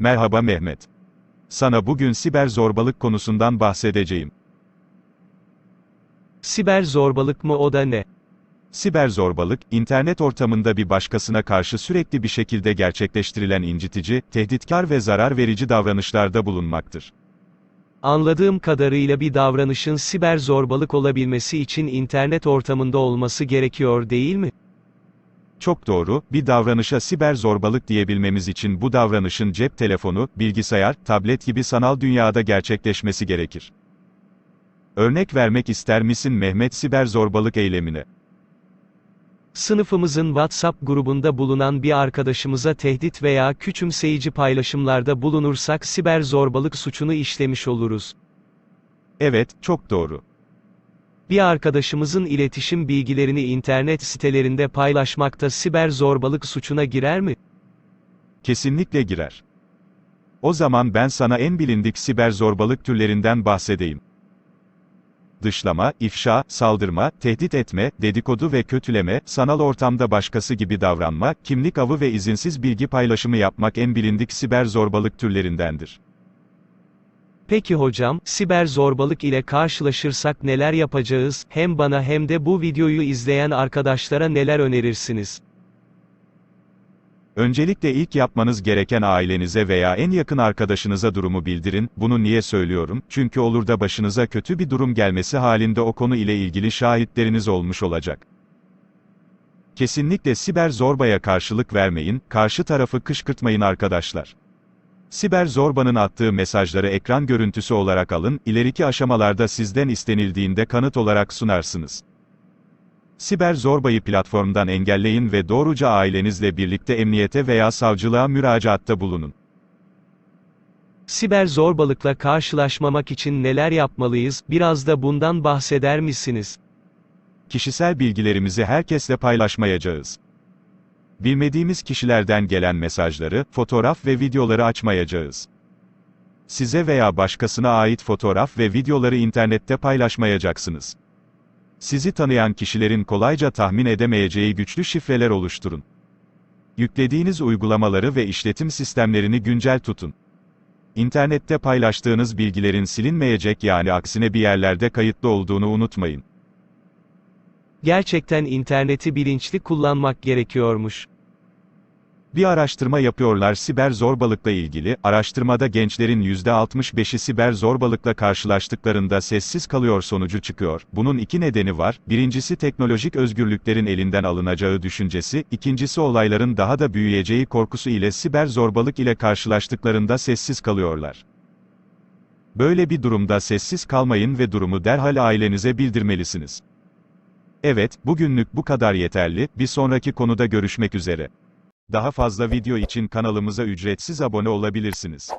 Merhaba Mehmet. Sana bugün siber zorbalık konusundan bahsedeceğim. Siber zorbalık mı o da ne? Siber zorbalık, internet ortamında bir başkasına karşı sürekli bir şekilde gerçekleştirilen incitici, tehditkar ve zarar verici davranışlarda bulunmaktır. Anladığım kadarıyla bir davranışın siber zorbalık olabilmesi için internet ortamında olması gerekiyor değil mi? Çok doğru, bir davranışa siber zorbalık diyebilmemiz için bu davranışın cep telefonu, bilgisayar, tablet gibi sanal dünyada gerçekleşmesi gerekir. Örnek vermek ister misin Mehmet siber zorbalık eylemine? Sınıfımızın WhatsApp grubunda bulunan bir arkadaşımıza tehdit veya küçümseyici paylaşımlarda bulunursak siber zorbalık suçunu işlemiş oluruz. Evet, çok doğru. Bir arkadaşımızın iletişim bilgilerini internet sitelerinde paylaşmakta siber zorbalık suçuna girer mi? Kesinlikle girer. O zaman ben sana en bilindik siber zorbalık türlerinden bahsedeyim. Dışlama, ifşa, saldırma, tehdit etme, dedikodu ve kötüleme, sanal ortamda başkası gibi davranma, kimlik avı ve izinsiz bilgi paylaşımı yapmak en bilindik siber zorbalık türlerindendir. Peki hocam, siber zorbalık ile karşılaşırsak neler yapacağız? Hem bana hem de bu videoyu izleyen arkadaşlara neler önerirsiniz? Öncelikle ilk yapmanız gereken ailenize veya en yakın arkadaşınıza durumu bildirin. Bunu niye söylüyorum? Çünkü olur da başınıza kötü bir durum gelmesi halinde o konu ile ilgili şahitleriniz olmuş olacak. Kesinlikle siber zorbaya karşılık vermeyin, karşı tarafı kışkırtmayın arkadaşlar. Siber zorbanın attığı mesajları ekran görüntüsü olarak alın, ileriki aşamalarda sizden istenildiğinde kanıt olarak sunarsınız. Siber zorbayı platformdan engelleyin ve doğruca ailenizle birlikte emniyete veya savcılığa müracaatta bulunun. Siber zorbalıkla karşılaşmamak için neler yapmalıyız? Biraz da bundan bahseder misiniz? Kişisel bilgilerimizi herkesle paylaşmayacağız. Bilmediğimiz kişilerden gelen mesajları, fotoğraf ve videoları açmayacağız. Size veya başkasına ait fotoğraf ve videoları internette paylaşmayacaksınız. Sizi tanıyan kişilerin kolayca tahmin edemeyeceği güçlü şifreler oluşturun. Yüklediğiniz uygulamaları ve işletim sistemlerini güncel tutun. İnternette paylaştığınız bilgilerin silinmeyecek yani aksine bir yerlerde kayıtlı olduğunu unutmayın. Gerçekten interneti bilinçli kullanmak gerekiyormuş. Bir araştırma yapıyorlar siber zorbalıkla ilgili, araştırmada gençlerin %65'i siber zorbalıkla karşılaştıklarında sessiz kalıyor sonucu çıkıyor. Bunun iki nedeni var, birincisi teknolojik özgürlüklerin elinden alınacağı düşüncesi, ikincisi olayların daha da büyüyeceği korkusu ile siber zorbalık ile karşılaştıklarında sessiz kalıyorlar. Böyle bir durumda sessiz kalmayın ve durumu derhal ailenize bildirmelisiniz. Evet, bugünlük bu kadar yeterli, bir sonraki konuda görüşmek üzere. Daha fazla video için kanalımıza ücretsiz abone olabilirsiniz.